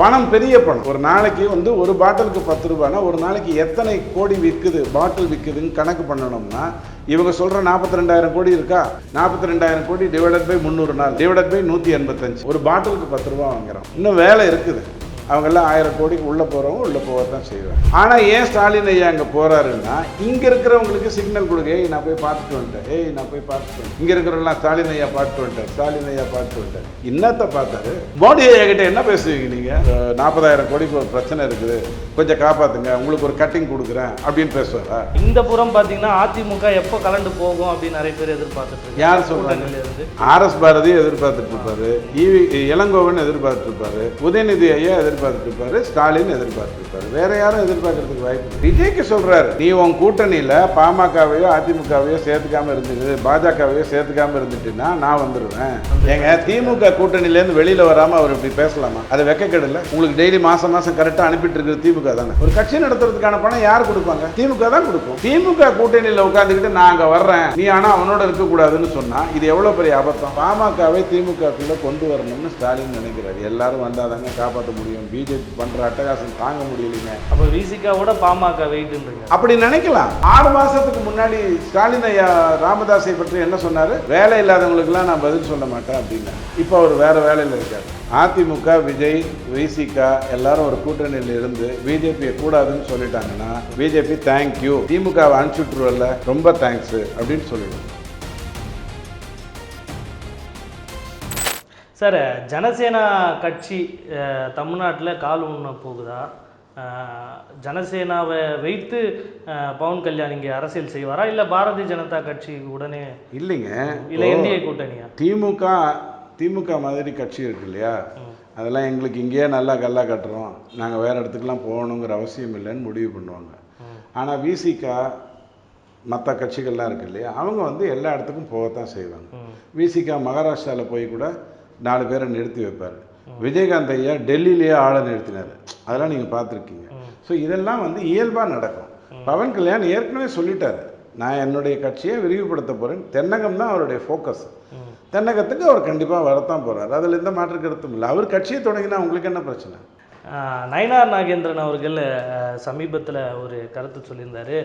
பணம் பெரிய பணம். ஒரு நாளைக்கு வந்து ஒரு பாட்டிலுக்கு பத்து ரூபாய்னா ஒரு நாளைக்கு எத்தனை கோடி விற்குது பாட்டில் விற்குதுன்னு கணக்கு பண்ணணும்னா இவங்க சொல்ற நாற்பத்தி ரெண்டாயிரம் கோடி இருக்கா? நாற்பத்தி ரெண்டாயிரம் கோடி டிவைடட் பை முந்நூறு நாள். டிவைடட் பை நூற்றி எண்பத்தஞ்சு. ஒரு பாட்டிலுக்கு பத்து ரூபா வாங்குறோம். இன்னும் வேலை இருக்குது. அவங்கெல்லாம் ஆயிரம் கோடிக்கு உள்ளே போகிறவங்க உள்ளே போக தான் செய்வாங்க. ஆனால் ஏன் ஸ்டாலின் ஐயா அங்கே போகிறாருன்னா இங்கே இருக்கிறவங்களுக்கு சிக்னல் கொடுங்க. ஏய் நான் போய் பார்த்துட்டு வந்துட்டேன். ஏய் நான் போய் பார்த்துட்டு வந்துட்டேன். இங்கே இருக்கிறவங்களாம் ஸ்டாலின் ஐயா பார்த்துட்டு வந்துட்டேன் ஸ்டாலின் ஐயா பார்த்துட்டு வந்துட்டேன் இன்னத்தை பார்த்தாரு? மோடி ஐயா கிட்ட என்ன பேசுவீங்க நீங்கள் நாற்பதாயிரம் கோடிக்கு ஒரு பிரச்சனை இருக்குது. கொஞ்சம் காப்பாற்றுங்க உங்களுக்கு ஒரு கட்டிங் கொடுக்குறேன் அப்படின்னு பேசுவாரா? இந்த புறம் பார்த்தீங்கன்னா அதிமுக எப்போ கலண்டு போகும் அப்படின்னு நிறைய பேர் எதிர்பார்த்துட்டு இருக்காங்க. யார் சொல்றாங்க? இருந்து ஆர்எஸ் பாரதியும் எதிர்பார்த்துட்டு இருப்பாரு. ஈவி இளங்கோவன் எதிர்பார்த்துட்டு இருப்பாரு. உதயநிதி ஐயா எதிர்பார்த்துட்டு இருப்பாரு ஸ்டாலின் எதிர்பார்த்துட்டு இருப்பாரு வேற யாரும் எதிர்பார்க்கறதுக்கு வாய்ப்பு. விஜய்க்கு சொல்றாரு நீ உன் கூட்டணியில பாமகவையோ அதிமுகவையோ சேர்த்துக்காம இருந்துட்டு பாஜகவையோ சேர்த்துக்காம இருந்துட்டுன்னா நான் வந்துடுவேன் ஏங்க திமுக கூட்டணியில இருந்து வெளியில வராம அவர் இப்படி பேசலாமா? அது வெக்கக்கெடல உங்களுக்கு டெய்லி மாசம் மாசம் கரெக்டா அனுப்பிட்டு இருக்கிறது திமுக தானே. ஒரு கட்சி நடத்துறதுக்கான பணம் யார் கொடுப்பாங்க? திமுக தான் கொடுக்கும். திமுக கூட்டணியில உட்காந்துக்கிட்டு நான் அங்க வர்றேன். நீ ஆனா அவனோட இருக்க கூடாதுன்னு சொன்னா இது எவ்வளவு பெரிய அபத்தம்? பாமகவை திமுகக்குள்ள கொண்டு வரணும்னு ஸ்டாலின் நினைக்கிறாரு. எல்லாரும் வந்தாதாங்க காப்பாற்ற முடியும் பிஜேபி பண்ற அட்டகாசம் தாங்க முடியலைங்க. அப்போ விசிகாவோட பாமக வெயிட்ன்றீங்க அப்படி நினைக்கலாம். ஆறு மாசத்துக்கு முன்னாடி ஸ்டாலின் ஐயா ராமதாஸை பற்றி என்ன சொன்னாரு? வேலை இல்லாதவங்களுக்குலாம் நான் பதில் சொல்ல மாட்டேன் அப்படின்னு. இப்போ அவர் வேற வேலையில் இருக்காரு. அதிமுக விஜய் விசிகா எல்லாரும் ஒரு கூட்டணியில் இருந்து பிஜேபியை கூடாதுன்னு சொல்லிட்டாங்கன்னா பிஜேபி தேங்க்யூ திமுகவை அனுப்பிச்சுட்ருவல்ல ரொம்ப தேங்க்ஸ் அப்படின்னு சொல்லிடுவோம். சார் ஜனசேனா கட்சி தமிழ்நாட்டில் கால் ஊன போகுதா? ஜனசேனாவை வைத்து பவன் கல்யாண் இங்கே அரசியல் செய்வாரா? இல்லை பாரதிய ஜனதா கட்சி உடனே இல்லைங்க. இல்லை என்டிஏ கூட்டணியா? திமுக திமுக மாதிரி கட்சி இருக்கு இல்லையா? அதெல்லாம் எங்களுக்கு இங்கேயே நல்லா கல்லா கட்டுறோம். நாங்கள் வேறு இடத்துக்குலாம் போகணுங்கிற அவசியம் இல்லைன்னு முடிவு பண்ணுவாங்க. ஆனால் விசிகா மற்ற கட்சிகள்லாம் இருக்கு இல்லையா? அவங்க வந்து எல்லா இடத்துக்கும் போகத்தான் செய்வாங்க. விசிகா மகாராஷ்டிராவில் போய் கூட நாலு பேரை நிறுத்தி வைப்பார். விஜயகாந்த் ஐயா டெல்லியிலேயே ஆளை நிறுத்தினார். அதெல்லாம் நீங்கள் பார்த்துருக்கீங்க. ஸோ இதெல்லாம் வந்து இயல்பாக நடக்கும். பவன் கல்யாண் ஏற்கனவே சொல்லிட்டாரு. நான் என்னுடைய கட்சியை விரிவுபடுத்த போகிறேன் தென்னகம் தான் அவருடைய ஃபோக்கஸ் தென்னகத்துக்கு அவர் கண்டிப்பாக வரத்தான் போகிறார் அதில் எந்த மாற்று கருத்தும் இல்லை. அவர் கட்சியை தொடங்கினா உங்களுக்கு என்ன பிரச்சனை? நயனார் நாகேந்திரன் அவர்கள் சமீபத்தில் ஒரு கருத்து சொல்லியிருந்தாரு.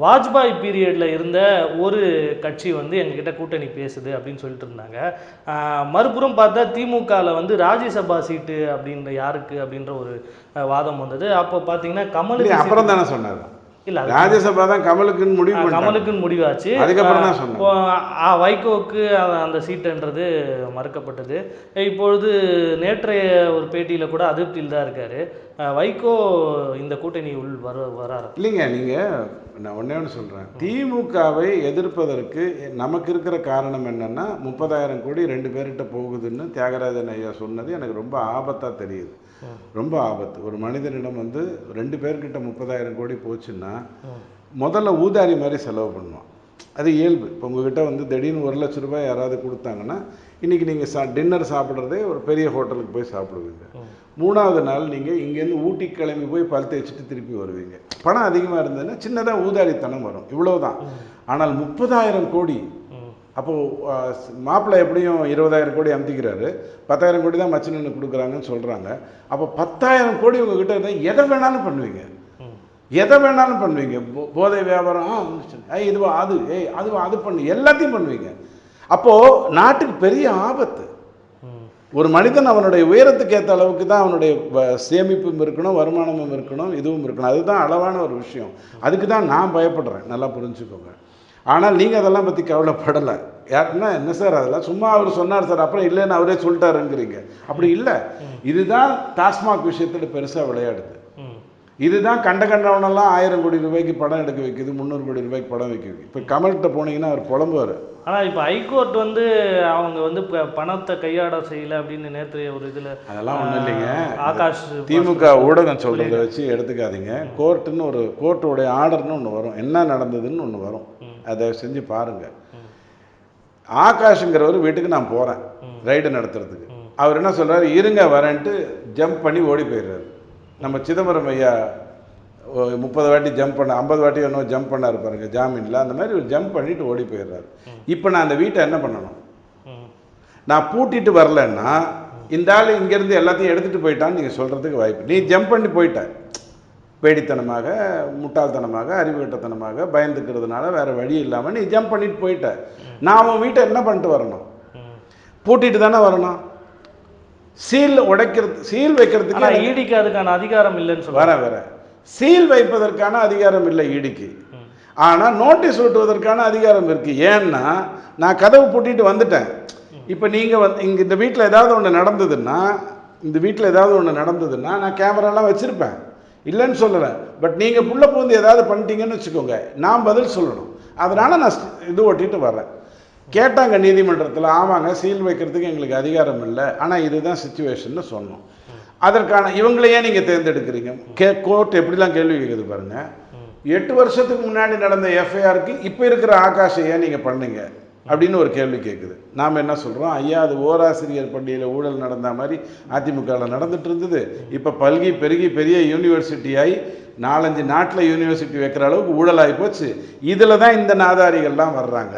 வாஜ்பாய் பீரியடில் இருந்த ஒரு கட்சி வந்து எங்ககிட்ட கூட்டணி பேசுது அப்படின்னு சொல்லிட்டு இருந்தாங்க. மறுபுறம் பார்த்தா திமுகவில் வந்து ராஜ்யசபா சீட்டு அப்படின்ற யாருக்கு அப்படின்ற ஒரு வாதம் வந்தது. அப்போ பார்த்தீங்கன்னா கமலுக்கு அப்புறம் தானே சொன்னார். இல்லை ராஜ்யசபா தான் கமலுக்குன்னு முடிவு கமலுக்குன்னு முடிவாச்சு. அதுக்கப்புறம் தான் வைகோவுக்கு அந்த- சீட்டுன்றது மறுக்கப்பட்டது. இப்பொழுது நேற்றைய ஒரு பேட்டியில் கூட அதிருப்தியில் தான் இருக்காரு வைகோ இந்த கூட்டணி உள் வர வராரு? இல்லைங்க நீங்கள் நான் ஒன்றே ஒன்று சொல்கிறேன் திமுகவை எதிர்ப்பதற்கு நமக்கு இருக்கிற காரணம் என்னன்னா முப்பதாயிரம் கோடி ரெண்டு பேர்கிட்ட போகுதுன்னு தியாகராஜன் ஐயா சொன்னது எனக்கு ரொம்ப ஆபத்தாக தெரியுது. ரொம்ப ஆபத்து. ஒரு மனிதனிடம் வந்து ரெண்டு பேர்கிட்ட முப்பதாயிரம் கோடி போச்சுன்னா முதல்ல ஊதாரி மாதிரி செலவு பண்ணுவான். அது இயல்பு. இப்போ உங்ககிட்ட வந்து திடீர்னு ஒரு லட்ச ரூபாய் யாராவது கொடுத்தாங்கன்னா இன்றைக்கி நீங்கள் சா டின்னர் சாப்பிட்றதே ஒரு பெரிய ஹோட்டலுக்கு போய் சாப்பிடுவீங்க. மூணாவது நாள் நீங்கள் இங்கேருந்து ஊட்டி கிளம்பி போய் பல் தேய்ச்சிட்டு திருப்பி வருவீங்க. பணம் அதிகமாக இருந்ததுன்னா சின்னதாக ஊதாரித்தனம் வரும். இவ்வளவுதான். ஆனால் முப்பதாயிரம் கோடி. அப்போது மாப்பிள்ளை எப்படியும் இருபதாயிரம் கோடி அமுத்திக்கிறாரு. பத்தாயிரம் கோடி தான் மச்சினன்னு கொடுக்குறாங்கன்னு சொல்கிறாங்க அப்போ பத்தாயிரம் கோடி உங்ககிட்ட இருந்தால் எதை வேணாலும் பண்ணுவீங்க. எதை வேணாலும் பண்ணுவீங்க. போதை வியாபாரம். ஏய் இதுவா அது ஏய் அதுவா அது பண்ணு எல்லாத்தையும் பண்ணுவீங்க. அப்போது நாட்டுக்கு பெரிய ஆபத்து. ஒரு மனிதன் அவனுடைய உயரத்துக்கு ஏற்ற அளவுக்கு தான் அவனுடைய சேமிப்பும் இருக்கணும் வருமானமும் இருக்கணும் இதுவும் இருக்கணும். அதுதான் அளவான ஒரு விஷயம். அதுக்கு தான் நான் பயப்படுறேன். நல்லா புரிஞ்சுக்கோங்க. ஆனால் நீங்கள் அதெல்லாம் பற்றி கவலைப்படலை. யாருன்னா என்ன சார் அதெல்லாம்? சும்மா அவர் சொன்னார் சார் அப்புறம் இல்லைன்னு அவரே சொல்லிட்டாருங்கிறீங்க. அப்படி இல்லை. இதுதான் டாஸ்மாக் விஷயத்தில் பெருசாக விளையாடுது. இதுதான் கண்ட கண்டவனெல்லாம் ஆயிரம் கோடி ரூபாய்க்கு படம் எடுக்க வைக்குது முந்நூறு கோடி ரூபாய்க்கு படம் வைக்க வைக்குது. இப்போ கமல்கிட்ட போனீங்கன்னா அவர் புலம்புவார். ஆனால் இப்போ ஹைகோர்ட் வந்து அவங்க வந்து பணத்தை கையாட செய்யல அப்படின்னு நேற்று ஒரு இதில் அதெல்லாம் ஒன்றும் இல்லைங்க. ஆகாஷ் திமுக ஊடகம் சொல்கிறத வச்சு எடுத்துக்காதீங்க. கோர்ட்டுன்னு ஒரு கோர்ட்டோடைய ஆர்டர்னு ஒன்று வரும். என்ன நடந்ததுன்னு ஒன்று வரும். அதை செஞ்சு பாருங்க. ஆகாஷுங்கிறவர் வீட்டுக்கு நான் போகிறேன் ரைடு நடத்துறதுக்கு. அவர் என்ன சொல்றாரு? இருங்க வரேன்ட்டு ஜம்ப் பண்ணி ஓடி போயிடுறாரு. நம்ம சிதம்பரம் ஐயா முப்பது வாட்டி ஜம்ப் பண்ண ஐம்பது வாட்டி என்ன ஜம்ப் பண்ணாரு பாருங்க ஜாமீனில். அந்த மாதிரி ஒரு ஜம்ப் பண்ணிட்டு ஓடி போயிடுறாரு. இப்போ நான் அந்த வீட்டை என்ன பண்ணணும். நான் பூட்டிட்டு வரலன்னா இந்த ஆள் இங்கேருந்து எல்லாத்தையும் எடுத்துகிட்டு போயிட்டான்னு நீங்கள் சொல்கிறதுக்கு வாய்ப்பு. நீ ஜம்ப் பண்ணி போயிட்ட. பேடித்தனமாக முட்டாள்தனமாக அறிவுகட்டத்தனமாக பயந்துக்கிறதுனால வேறு வழி இல்லாமல் நீ ஜம்ப் பண்ணிட்டு போயிட்ட. நான் உன் வீட்டை என்ன பண்ணிட்டு வரணும். பூட்டிட்டு தானே வரணும்? சீல் உடைக்கிறது சீல் வைக்கிறதுக்கு ஈடிக்கு அதுக்கான அதிகாரம் இல்லைன்னு சொல்ல வர வர. சீல் வைப்பதற்கான அதிகாரம் இல்லை ஈடிக்கு ம். ஆனால் நோட்டீஸ் ஒட்டுவதற்கான அதிகாரம் இருக்கு. ஏன்னா நான் கதவு பூட்டிட்டு வந்துட்டேன். இப்போ நீங்கள் வந்து இங்கே இந்த வீட்டில் ஏதாவது ஒன்று நடந்ததுன்னா இந்த வீட்டில் ஏதாவது ஒன்று நடந்ததுன்னா நான் கேமராலாம் வச்சுருப்பேன். இல்லைன்னு சொல்லலை. பட் நீங்கள் புள்ள பூந்து ஏதாவது பண்ணிட்டீங்கன்னு வச்சுக்கோங்க. நான் பதில் சொல்லணும். அதனால் நான் இது ஓட்டிட்டு வர்றேன். கேட்டாங்க நீதிமன்றத்தில் ஆமாங்க சீல் வைக்கிறதுக்கு எங்களுக்கு அதிகாரம் இல்லை. ஆனால் இதுதான் சுச்சுவேஷன்னு சொன்னோம். அதற்கான இவங்களையே நீங்கள் தேர்ந்தெடுக்கிறீங்க? கே கோர்ட் எப்படிலாம் கேள்வி கேட்குது பாருங்க. எட்டு வருஷத்துக்கு முன்னாடி நடந்த எஃப்ஐஆருக்கு இப்போ இருக்கிற ஆகாஷை ஏன் நீங்கள் பண்ணுங்க? அப்படின்னு ஒரு கேள்வி கேட்குது நாம் என்ன சொல்கிறோம் ஐயா அது ஓராசிரியர் பள்ளியில் ஊழல் நடந்த மாதிரி அதிமுகவில் நடந்துட்டு இருந்தது இப்போ பல்கி பெருகி பெரிய யூனிவர்சிட்டி ஆகி நாலஞ்சு நாட்டில் யூனிவர்சிட்டி வைக்கிற அளவுக்கு ஊழலாகி போச்சு. இதில் தான் இந்த நாதாரிகள்லாம் வர்றாங்க.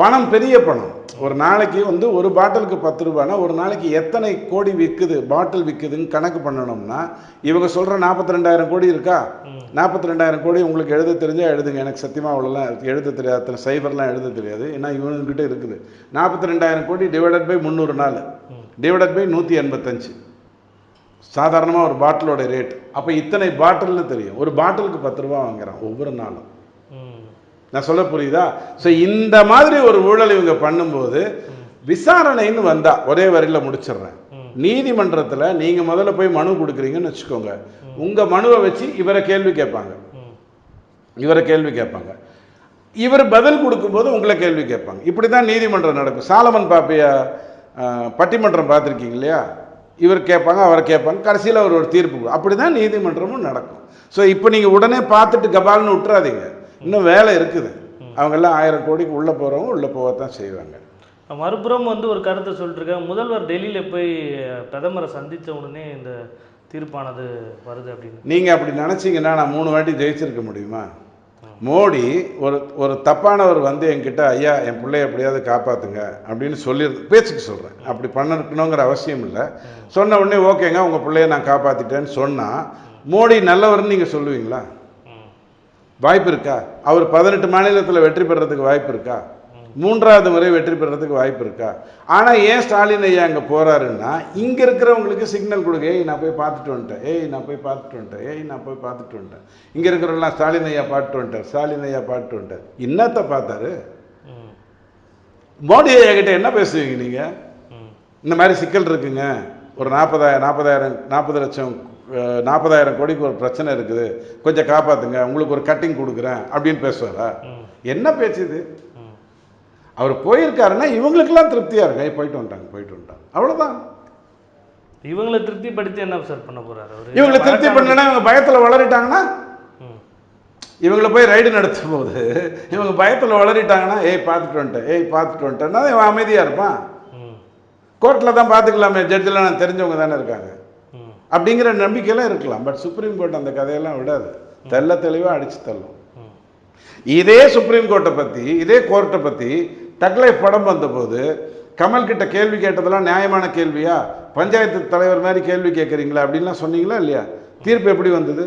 பணம் பெரிய பணம். ஒரு நாளைக்கு வந்து ஒரு பாட்டிலுக்கு பத்து ரூபானா ஒரு நாளைக்கு எத்தனை கோடி விற்குது பாட்டில் விற்குதுன்னு கணக்கு பண்ணணும்னா இவங்க சொல்கிற நாற்பத்தி ரெண்டாயிரம் கோடி இருக்கா. நாற்பத்தி ரெண்டாயிரம் கோடி உங்களுக்கு எழுத தெரிஞ்சா எழுதுங்க. எனக்கு சத்தியமாக அவ்வளோலாம் எழுத தெரியாது. அத்தனை சைபர்லாம் எழுத தெரியாது. ஏன்னா இவனுக்கிட்ட இருக்குது. நாற்பத்தி ரெண்டாயிரம் கோடி டிவைடட் பை முந்நூறு நாள். டிவைடட் பை நூற்றி எண்பத்தஞ்சு. சாதாரணமாக ஒரு பாட்டிலோட ரேட் அப்போ இத்தனை பாட்டில்னு தெரியும். ஒரு பாட்டிலுக்கு பத்து ரூபா வாங்குறான் ஒவ்வொரு நாளும். நான் சொல்ல புரியுதா? ஸோ இந்த மாதிரி ஒரு ஊழல் இவங்க பண்ணும்போது விசாரணைன்னு வந்தா ஒரே வரியில் முடிச்சிடுறேன். நீதிமன்றத்தில் நீங்கள் முதல்ல போய் மனு கொடுக்குறீங்கன்னு வச்சுக்கோங்க. உங்கள் மனுவை வச்சு இவரை கேள்வி கேட்பாங்க. இவரை கேள்வி கேட்பாங்க. இவர் பதில் கொடுக்கும்போது உங்களை கேள்வி கேட்பாங்க. இப்படி தான் நீதிமன்றம் நடக்கும் சாலமன் பாப்பையா பட்டிமன்றம் பார்த்துருக்கீங்க இல்லையா? இவர் கேட்பாங்க அவரை கேட்பாங்க. கடைசியில் அவர் ஒரு தீர்ப்பு அப்படி தான் நீதிமன்றமும் நடக்கும். ஸோ இப்போ நீங்கள் உடனே பார்த்துட்டு கபால்னு விட்டுறாதீங்க. இன்னும் வேலை இருக்குது. அவங்கெல்லாம் ஆயிரம் கோடிக்கு உள்ளே போகிறவங்க உள்ளே போகத்தான் செய்வாங்க. மறுபுறம் வந்து ஒரு கருத்தை சொல்லிட்டுருக்காங்க. முதல்வர் டெல்லியில போய் பிரதமரை சந்தித்த உடனே இந்த தீர்ப்பானது வருது அப்படின்னு. நீங்கள் அப்படி நினச்சிங்கன்னா நான் மூணு வாட்டி ஜெயிச்சிருக்க முடியுமா? மோடி ஒரு ஒரு தப்பானவர் வந்து என்கிட்ட ஐயா என் பிள்ளைய எப்படியாவது காப்பாற்றுங்க அப்படின்னு சொல்லி பேச்சுக்கு சொல்கிறேன் அப்படி பண்ணணுங்கிற அவசியம் இல்லை. சொன்ன உடனே ஓகேங்க உங்கள் பிள்ளைய நான் காப்பாற்றிட்டேன்னு சொன்னால் மோடி நல்லவர்னு நீங்கள் சொல்லுவீங்களா. வாய்ப்பு இருக்கா? அவர் பதினெட்டு மாநிலத்தில் வெற்றி பெறதுக்கு வாய்ப்பு இருக்கா? மூன்றாவது முறை வெற்றி பெறதுக்கு வாய்ப்பு இருக்கா? ஆனால் ஏன் ஸ்டாலின் ஐயா அங்கே போகிறாருன்னா இங்கே இருக்கிறவங்களுக்கு சிக்னல் கொடுங்க. ஏய் நான் போய் பார்த்துட்டு வந்துட்டேன். ஏய் நான் போய் பார்த்துட்டு வந்துட்டேன். ஏய் நான் போய் பார்த்துட்டு வந்துட்டேன். இங்கே இருக்கிறவங்களாம் ஸ்டாலின் ஐயா பார்த்துட்டு வந்துட்டார். ஸ்டாலின் ஐயா பார்த்துட்டு வந்துட்டார். இன்னத்தை பார்த்தாரு. மோடி ஐயா கிட்ட என்ன பேசுவீங்க நீங்கள். இந்த மாதிரி சிக்கல் இருக்குங்க. ஒரு நாற்பதாயிரம் நாற்பதாயிரம் நாற்பது லட்சம் நாற்பதாயிரம் கோடிக்கு ஒரு பிரச்சனை இருக்குது. கொஞ்சம் காப்பாற்றுங்க உங்களுக்கு ஒரு கட்டிங் கொடுக்குறேன் அப்படின்னு பேசுவாரா. என்ன பேச்சு இது. அவர் போயிருக்காருன்னா இவங்களுக்கெல்லாம் திருப்தியாக இருங்க "ஏய், போயிட்டு வந்துட்டாங்க போயிட்டு வந்துட்டாங்க. அவ்வளோதான் இவங்களை திருப்திப்படுத்தி என்ன சார் பண்ண போறாரு? அவரு இவங்களை திருப்தி பண்ணலன்னா இவங்க பயத்தில் வளரிட்டாங்கன்னா. இவங்களை போய் ரைடு நடத்தும் போது இவங்க பயத்தில் வளரிட்டாங்கன்னா ஏய் பார்த்துட்டு வந்துட்டேன் ஏய் பார்த்துட்டு வந்துட்டேன்னா இவன் அமைதியாக இருப்பான். கோர்ட்டில் தான் பார்த்துக்கலாமே. ஜட்ஜெலாம் நான் தெரிஞ்சவங்க தானே இருக்காங்க. அப்படிங்கிற நம்பிக்கையெல்லாம் இருக்கலாம். பட் சுப்ரீம் கோர்ட் அந்த கதையெல்லாம் விடாது. தெள்ள தெளிவாக அடிச்சு தள்ளும். இதே சுப்ரீம் கோர்ட்டை பற்றி இதே கோர்ட்டை பற்றி தக்லைஃப் படம் வந்தபோது கமல்கிட்ட கேள்வி கேட்டதெல்லாம் நியாயமான கேள்வியா? பஞ்சாயத்து தலைவர் மாதிரி கேள்வி கேட்குறீங்களா? அப்படின்லாம் சொன்னீங்களா இல்லையா? தீர்ப்பு எப்படி வந்தது?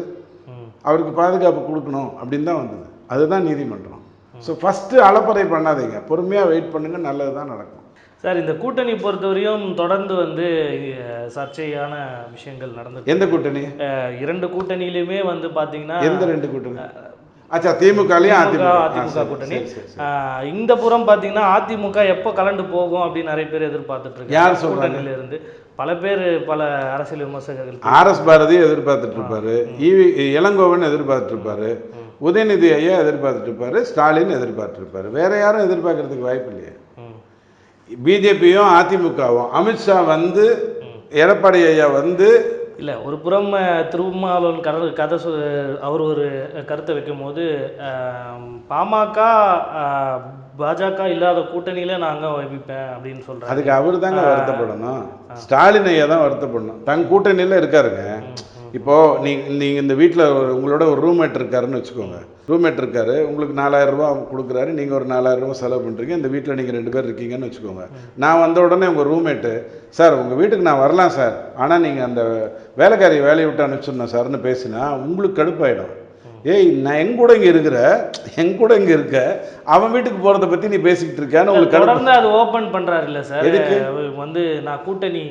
அவருக்கு பாதுகாப்பு கொடுக்கணும் அப்படின்னு தான் வந்தது. அதுதான் நீதிமன்றம். ஸோ ஃபஸ்ட்டு அலப்பறை பண்ணாதீங்க. பொறுமையாக வெயிட் பண்ணுங்க. நல்லது தான் நடக்கும். சார் இந்த கூட்டணி பொறுத்தவரையும் தொடர்ந்து வந்து சர்ச்சையான விஷயங்கள் நடந்து எந்த கூட்டணி? இரண்டு கூட்டணியிலுமே வந்து பாத்தீங்கன்னா எந்த ரெண்டு கூட்டணி? அச்சா திமுகலையும் திமுக, அதிமுக. அதிமுக கூட்டணி. இந்த புறம் பாத்தீங்கன்னா அதிமுக எப்போ கலண்டு போகும் அப்படின்னு நிறைய பேர் எதிர்பார்த்துட்டு யார் இருக்காங்க சொல்றாங்க? கூட்டணியில இருந்து பல பேர் பல அரசியல் விமர்சகர்கள் ஆர்எஸ் பாரதி எதிர்பார்த்துட்டு இருப்பாரு. ஈவி இளங்கோவன் எதிர்பார்த்துட்டு இருப்பாரு. உதயநிதி ஐயா எதிர்பார்த்துட்டு இருப்பாரு. ஸ்டாலின் எதிர்பார்த்துட்டு இருப்பாரு. வேற யாரும் எதிர்பார்க்கறதுக்கு வாய்ப்பு இல்லையே. பிஜேபியும் அதிமுகவும். அமித்ஷா வந்து எடப்பாடி ஐயா வந்து இல்ல ஒரு புறம் திருமாவளவன் கதை கதை அவர் ஒரு கருத்தை வைக்கும்போது பாமக பாஜக இல்லாத கூட்டணியில நாங்க வைப்பேன் அப்படின்னு சொல்றாரு. அதுக்கு அவர் தாங்க வருத்தப்படணும். ஸ்டாலின் ஐயா தான் வருத்தப்படணும். தங்க கூட்டணியில் இருக்காருங்க. இப்போது நீ நீங்கள் இந்த வீட்டில் உங்களோட ஒரு ரூம்மேட் இருக்காருன்னு வச்சுக்கோங்க. ரூம்மேட் இருக்காரு உங்களுக்கு நாலாயிரம் ரூபாய் கொடுக்குறாரு நீங்கள் ஒரு நாலாயிரம் ரூபாய் செலவு பண்ணுறீங்க இந்த வீட்டில் நீங்கள் ரெண்டு பேர் இருக்கீங்கன்னு வச்சுக்கோங்க. நான் வந்த உடனே உங்கள் ரூம்மேட்டு சார் உங்கள் வீட்டுக்கு நான் வரலாம் சார். ஆனால் நீங்கள் அந்த வேலைக்காரி வேலையை விட்டு அனுப்பிச்சிடணும் சார்னு பேசினா உங்களுக்கு கடுப்பாயிடும். ஏய் நான் என் கூட இங்கே இருக்கிற என் கூட இங்கே இருக்க அவன் வீட்டுக்கு போகிறத பற்றி நீ பேசிக்கிட்டு இருக்கான்னு உங்களுக்கு தொடர்ந்து அது ஓபன் பண்றாரு இல்ல சார்? வந்து நான் கூட்டணி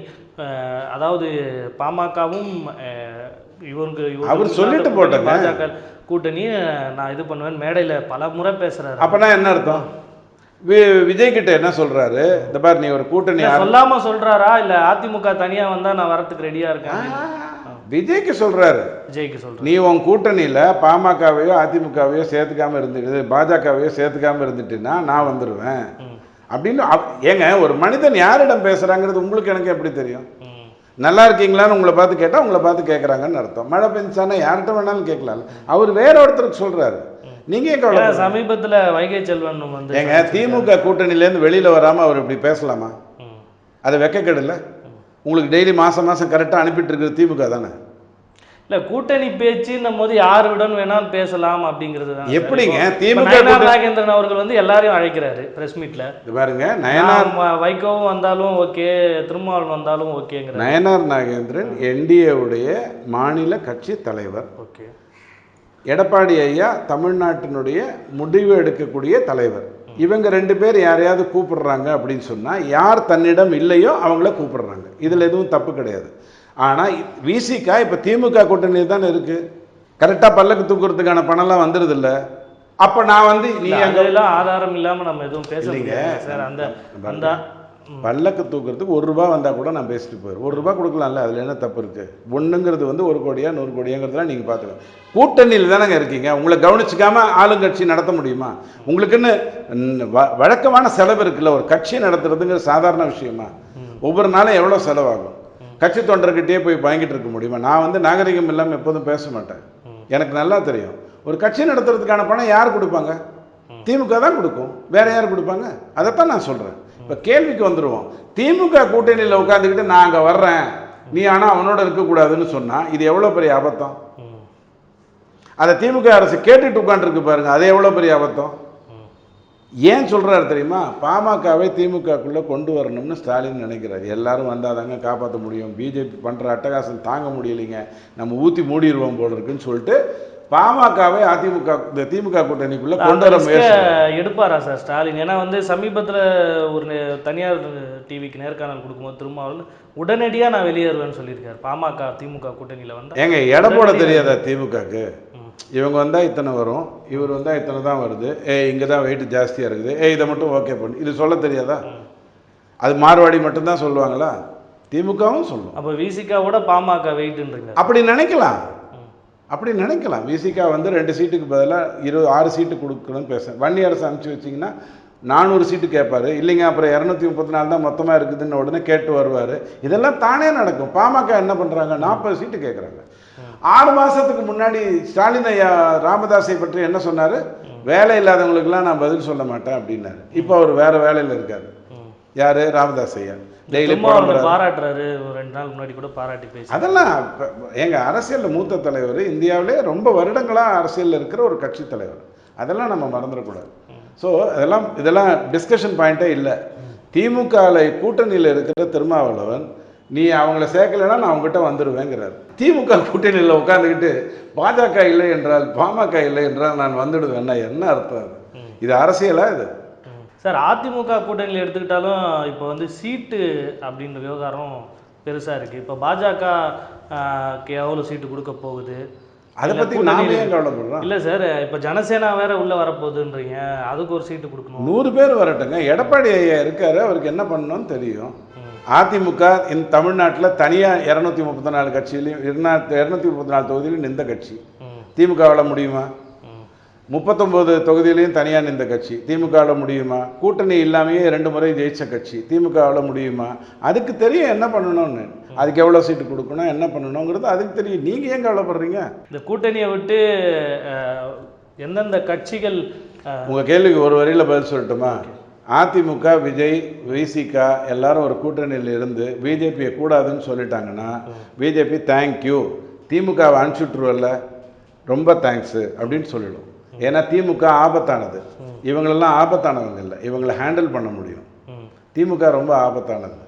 அதாவது பாமகவும் இவருக்கு அவர் சொல்லிட்டு போட்டோங்க. பாஜக கூட்டணி அஹ், நான் இது பண்ணுவேன் மேடையில பல முறை பேசுறாரு. அப்போனா என்ன அர்த்தம்? விஜய் கிட்ட என்ன சொல்கிறாரு இந்த பார் நீ ஒரு கூட்டணி சொல்லாம சொல்றாரா? இல்ல அதிமுக தனியா வந்தா நான் வரதுக்கு ரெடியா இருக்கேன் விஜய்க்கு சொல்கிறாரு விஜய்க்கு சொல்றேன் நீ உன் கூட்டணியில் பாமகவையோ அதிமுகவையோ சேர்த்துக்காம இருந்துட்டு பாஜகவையோ சேர்த்துக்காம இருந்துட்டுன்னா நான் வந்துடுவேன் அப்படின்னு ஏங்க ஒரு மனிதன் யாரிடம் பேசுகிறாங்கிறது உங்களுக்கு எனக்கு எப்படி தெரியும். நல்லா இருக்கீங்களான்னு உங்களை பார்த்து கேட்டால் உங்களை பார்த்து கேட்குறாங்கன்னு அர்த்தம். மழை பெஞ்சானா யார்கிட்ட வேணாலும் கேட்கலாம். அவர் வேற ஒருத்தருக்கு சொல்கிறாரு நீங்கள் கவலை சமீபத்துல வைகை செல்வன் வந்து ஏங்க திமுக கூட்டணியிலேருந்து வெளியில் வராமல் அவர் இப்படி பேசலாமா. அது வெக்கக்கேடு இல்ல? உங்களுக்கு டெய்லி மாதம் மாதம் கரெக்டாக அனுப்பிட்டு இருக்கிறது திமுக தானே? இல்ல கூட்டணி பேச்சுன்னும் போது யாருடன் வேணாலும் பேசலாம் அப்படிங்கிறது தான். எப்படிங்க? திமுக நாகேந்திரன் அவர்கள் வந்து எல்லாரையும் அழைக்கிறாரு பிரஸ் மீட்ல பாருங்க நயனார் வைகோவும் வந்தாலும் ஓகே திருமாவளவன் வந்தாலும் ஓகேங்கிற நயனார் நாகேந்திரன் என்டிஏவுடைய மாநில கட்சி தலைவர். ஓகே. எடப்பாடி ஐயா தமிழ்நாட்டினுடைய முடிவு எடுக்கக்கூடிய தலைவர். இவங்க ரெண்டு பேர் யாரையாவது கூப்பிடுறாங்க அப்படின்னு சொன்னால் யார் தன்னிடம் இல்லையோ அவங்கள கூப்பிடுறாங்க. இதில் எதுவும் தப்பு கிடையாது. ஆனால் விசிகா இப்போ திமுக கூட்டணியில் தானே இருக்குது கரெக்டாக பல்லக்கு தூக்குறதுக்கான பணம்லாம் வந்துடுது இல்ல அப்போ நான் வந்து நீ அங்கே அதெல்லாம் ஆதாரம் இல்லாம நம்ம எதுவும் பேச இல்லைங்க. முடியாது சார். அந்த அந்த பல்லக்கு தூக்குறதுக்கு ஒரு ரூபா வந்தால் கூட நான் பேசிட்டு போயிடுவேன் ஒரு ரூபா கொடுக்கலாம்ல அதில் என்ன தப்பு இருக்குது ஒன்றுங்கிறது வந்து ஒரு கோடியா நூறு கோடியாங்கிறதுலாம் நீங்கள் பார்த்துக்கலாம். கூட்டணியில் தானங்க இருக்கீங்க. உங்களை கவனிச்சிக்காம ஆளுங்கட்சி நடத்த முடியுமா? உங்களுக்குன்னு வ- வழக்கமான செலவு இருக்குல்ல ஒரு கட்சி நடத்துறதுங்கிற சாதாரண விஷயமா? ஒவ்வொரு நாளும் எவ்வளோ செலவாகும்? கட்சி தொண்டர்கிட்டயே போய் வாங்கிட்டு இருக்க முடியுமா? நான் வந்து நாகரிகம் இல்லாமல் எப்போதும் பேச மாட்டேன். எனக்கு நல்லா தெரியும். ஒரு கட்சி நடத்துறதுக்கான பணம் யார் கொடுப்பாங்க? திமுக தான் கொடுக்கும். வேற யார் கொடுப்பாங்க? அதைத்தான் நான் சொல்றேன். இப்போ கேள்விக்கு வந்துருவோம். திமுக கூட்டணியில் உட்காந்துக்கிட்டு நான் அங்கே வர்றேன். நீ ஆனால் அவனோட இருக்கக்கூடாதுன்னு சொன்னா இது எவ்வளோ பெரிய அபத்தம்? அதை திமுக அரசு கேட்டுட்டு உட்காந்துருக்கு பாருங்க. அது எவ்வளோ பெரிய அபத்தம். ஏன் சொல்றாரு தெரியுமா? பாமகவை திமுகக்குள்ள கொண்டு வரணும்னு ஸ்டாலின் நினைக்கிறாரு. எல்லாரும் வந்தாதாங்க காப்பாற்ற முடியும். பிஜேபி பண்ற அட்டகாசம் தாங்க முடியலைங்க. நம்ம ஊத்தி மூடிடுவோம் போல இருக்குன்னு சொல்லிட்டு பாமகவை அதிமுக இந்த திமுக கூட்டணிக்குள்ள கொண்டு வர முயற்சி எடுப்பாரா சார் ஸ்டாலின்? ஏன்னா வந்து சமீபத்துல ஒரு தனியார் டிவிக்கு நேர்காணல் கொடுக்கும்போது திருமாவளவன் உடனடியா நான் வெளியேறுவேன்னு சொல்லியிருக்காரு. பாமக திமுக கூட்டணியில வந்தா ஏங்க எடை போட தெரியாதா திமுகக்கு. இவங்க வந்தா இத்தனை வரும் இவர் வந்தா இத்தனை தான் வருது. ஏ இங்கே தான் வெயிட் ஜாஸ்தியாக இருக்குது. ஏ இதை மட்டும் ஓகே பண்ணு. இது சொல்ல தெரியாதா? அது மார்வாடி மட்டும்தான் சொல்லுவாங்களா? திமுகவும் சொல்லும். அப்ப விசிகாவோட பாமக வெயிட்ன்றீங்க அப்படி நினைக்கலாம். அப்படி நினைக்கலாம். விசிகா வந்து ரெண்டு சீட்டுக்கு பதிலாக இருபது ஆறு சீட்டு கொடுக்கணும்னு பேசுகிறேன் வன்னி அரசு அனுப்பிச்சு வச்சிங்கன்னா நானூறு சீட்டு கேட்பாரு இல்லைங்க அப்புறம் இரநூத்தி முப்பத்தி நாலு தான் மொத்தமாக இருக்குதுன்னு உடனே கேட்டு வருவார். இதெல்லாம் தானே நடக்கும். பாமக என்ன பண்ணுறாங்க நாற்பது சீட்டு கேட்குறாங்க ஆறு மாதத்துக்கு முன்னாடி ஸ்டாலின் ஐயா ராமதாஸை பற்றி என்ன சொன்னார்? வேலை இல்லாதவங்களுக்கெல்லாம் நான் பதில் சொல்ல மாட்டேன் அப்படின்னாரு. இப்போ அவர் வேற வேலையில் இருக்காரு. யாரு? ராமதாஸ் ஐயா. டெய்லி பாராட்டுறாரு. ஒரு ரெண்டு நாள் முன்னாடி கூட பாராட்டி பேசி அதெல்லாம் இப்ப எங்க அரசியல்ல மூத்த தலைவர் இந்தியாவிலே ரொம்ப வருடங்களா அரசியல்ல இருக்கிற ஒரு கட்சி தலைவர். அதெல்லாம் நம்ம மறந்துடக்கூடாது. ஸோ அதெல்லாம் இதெல்லாம் டிஸ்கஷன் பாயிண்டே இல்லை. திமுகவில் கூட்டணியில் இருக்கிற திருமாவளவன் நீ அவங்கள சேர்க்கலைன்னா நான் அவங்ககிட்ட வந்துடுவேங்கிறார். திமுக கூட்டணியில் உட்காந்துக்கிட்டு பாஜக இல்லை என்றால் பாமக இல்லை என்றால் நான் வந்துடுவேன்னா என்ன அர்த்தம் அது? இது அரசியலா இது. சார் அதிமுக கூட்டணியில் எடுத்துக்கிட்டாலும் இப்போ வந்து சீட்டு அப்படின்ற விவகாரம் பெருசா இருக்கு. இப்போ பாஜக க்கு எவ்வளவு சீட்டு கொடுக்க போகுது? அதை இல்ல பத்தி நாம கூட்டணியில- ஏன் கவலைப்படுறோம்? இல்ல சார் இப்போ ஜனசேனா வேற உள்ள வரப்போகுதுன்றீங்க. அதுக்கு ஒரு சீட்டு கொடுக்கணும். நூறு பேர் வரட்டுங்க. எடப்பாடி ஐயா இருக்காரு அவருக்கு என்ன பண்ணணும்னு தெரியும். அதிமுக இந்த தமிழ்நாட்டில் தனியாக இரநூத்தி முப்பத்தி நாலு கட்சியிலையும் இரநூத்தி முப்பத்தி நாலு தொகுதியிலையும் நின்ற கட்சி. திமுகவில் முடியுமா. முப்பத்தொம்போது தொகுதியிலையும் தனியாக நின்ற கட்சி. திமுகவில் முடியுமா? கூட்டணி இல்லாமையே ரெண்டு முறை ஜெயிச்ச கட்சி. திமுகவில் முடியுமா? அதுக்கு தெரியும் என்ன பண்ணணும்னு. அதுக்கு எவ்வளோ சீட்டு கொடுக்கணும் என்ன பண்ணணுங்கிறது அதுக்கு தெரியும். நீங்கள் ஏன் கவலைப்படுறீங்க? இந்த கூட்டணியை விட்டு எந்தெந்த கட்சிகள் உங்கள் கேள்விக்கு ஒரு வரியில் பதில் சொல்லட்டுமா? அதிமுக விஜய் விசிகா எல்லாரும் ஒரு கூட்டணியில் இருந்து பிஜேபியை கூடாதுன்னு சொல்லிட்டாங்கன்னா பிஜேபி தேங்க்யூ திமுகவை அனுப்பிச்சுட்ருவல்ல ரொம்ப தேங்க்ஸு அப்படின்னு சொல்லிடும். ஏன்னா திமுக ஆபத்தானது. இவங்களெல்லாம் ஆபத்தானவங்க இல்லை. இவங்களை ஹேண்டில் பண்ண முடியும். திமுக ரொம்ப ஆபத்தானது.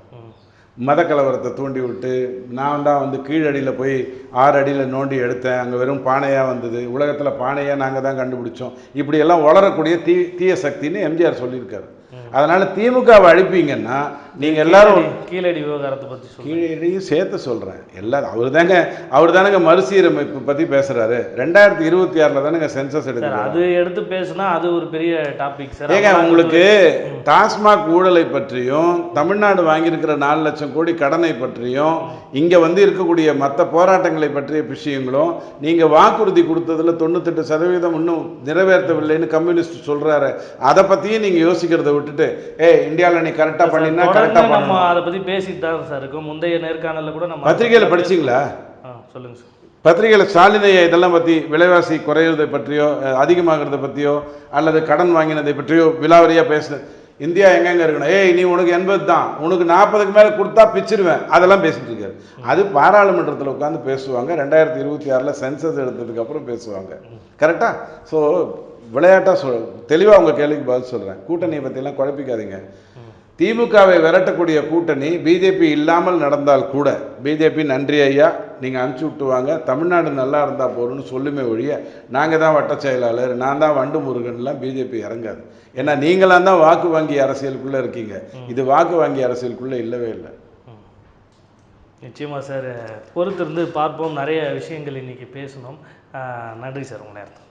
மத கலவரத்தை தூண்டி விட்டு நான் தான் வந்து கீழடியில் போய் ஆறு அடியில் நோண்டி எடுத்தேன். அங்கே வெறும் பானையாக வந்தது. உலகத்தில் பானையாக நாங்கள் தான் கண்டுபிடிச்சோம். இப்படியெல்லாம் வளரக்கூடிய தீ தீய சக்தின்னு எம்ஜிஆர் சொல்லியிருக்காரு. அதனால் திமுகவை அழிப்பீங்கன்னா நீங்கள் எல்லாரும் கீழடி- விவகாரத்தை பற்றி கீழடியும் சேர்த்து சொல்கிறேன் எல்லாரும் அவர் தாங்க அவர் தானங்க மறுசீரமைப்பு பற்றி பேசுகிறாரு ரெண்டாயிரத்தி இருபத்தி ஆறில் தானங்க சென்சஸ் எடுக்கிறாரு அது எடுத்து பேசுனா அது ஒரு பெரிய டாபிக் சார். ஏங்க உங்களுக்கு டாஸ்மாக் ஊழலை பற்றியும் தமிழ்நாடு வாங்கியிருக்கிற நாலு லட்சம் கோடி கடனை பற்றியும் இங்கே வந்து இருக்கக்கூடிய மற்ற போராட்டங்களை பற்றிய விஷயங்களும் நீங்கள் வாக்குறுதி கொடுத்ததுல தொண்ணூத்தெட்டு சதவீதம் இன்னும் நிறைவேற்றவில்லைன்னு கம்யூனிஸ்ட் சொல்கிறாரு அதை பற்றியும் நீங்கள் யோசிக்கிறதை விட்டுட்டு ஏய் இந்தியாவில் நீ கரெக்டாக பண்ணினா கரெக்டாக நம்ம அதை பற்றி பேசிட்டு தான் சார் இருக்கோம். முந்தைய நேர்காணல்ல கூட நம்ம பத்திரிகையில் படிச்சீங்களா? ஆ சொல்லுங்க சார். பத்திரிகையில் ஸ்டாலினைய இதெல்லாம் பற்றி விலைவாசி குறையிறதை பற்றியோ அதிகமாகிறதை பற்றியோ அல்லது கடன் வாங்கினதை பற்றியோ விலாவரியாக பேசுனது இந்தியா எங்கெங்க இருக்கணும் ஏய் நீ உனக்கு எண்பது தான். உனக்கு நாற்பதுக்கு மேலே கொடுத்தா பிச்சிருவேன். அதெல்லாம் பேசிட்டு இருக்காரு. அது பாராளுமன்றத்தில் உட்காந்து பேசுவாங்க. ரெண்டாயிரத்தி இருபத்தி ஆறில் சென்சஸ் எடுத்ததுக்கு அப்புறம் பேசுவாங்க. கரெக்டா? ஸோ விளையாட்டாக சொல் தெளிவாக உங்கள் கேள்விக்கு பதில் சொல்கிறேன் கூட்டணியை பற்றிலாம் குழப்பிக்காதீங்க. திமுகவை விரட்டக்கூடிய கூட்டணி பிஜேபி இல்லாமல் நடந்தால் கூட பிஜேபி நன்றி ஐயா நீங்கள் அனுப்பிச்சி விட்டுவாங்க தமிழ்நாடு நல்லா இருந்தால் போகிறோன்னு சொல்லுமே ஒழிய நாங்கள் தான் வட்ட செயலாளர் நான் தான் வண்டு முருகன்லாம் பிஜேபி இறங்காது. ஏன்னா நீங்களாம் தான் வாக்கு வங்கி அரசியலுக்குள்ளே இருக்கீங்க. இது வாக்கு வங்கி அரசியலுக்குள்ளே இல்லவே இல்லை. நிச்சயமா சார் பொறுத்திருந்து பார்ப்போம். நிறைய விஷயங்கள் இன்னைக்கு பேசணும். நன்றி சார் உங்க நேரத்துக்கு.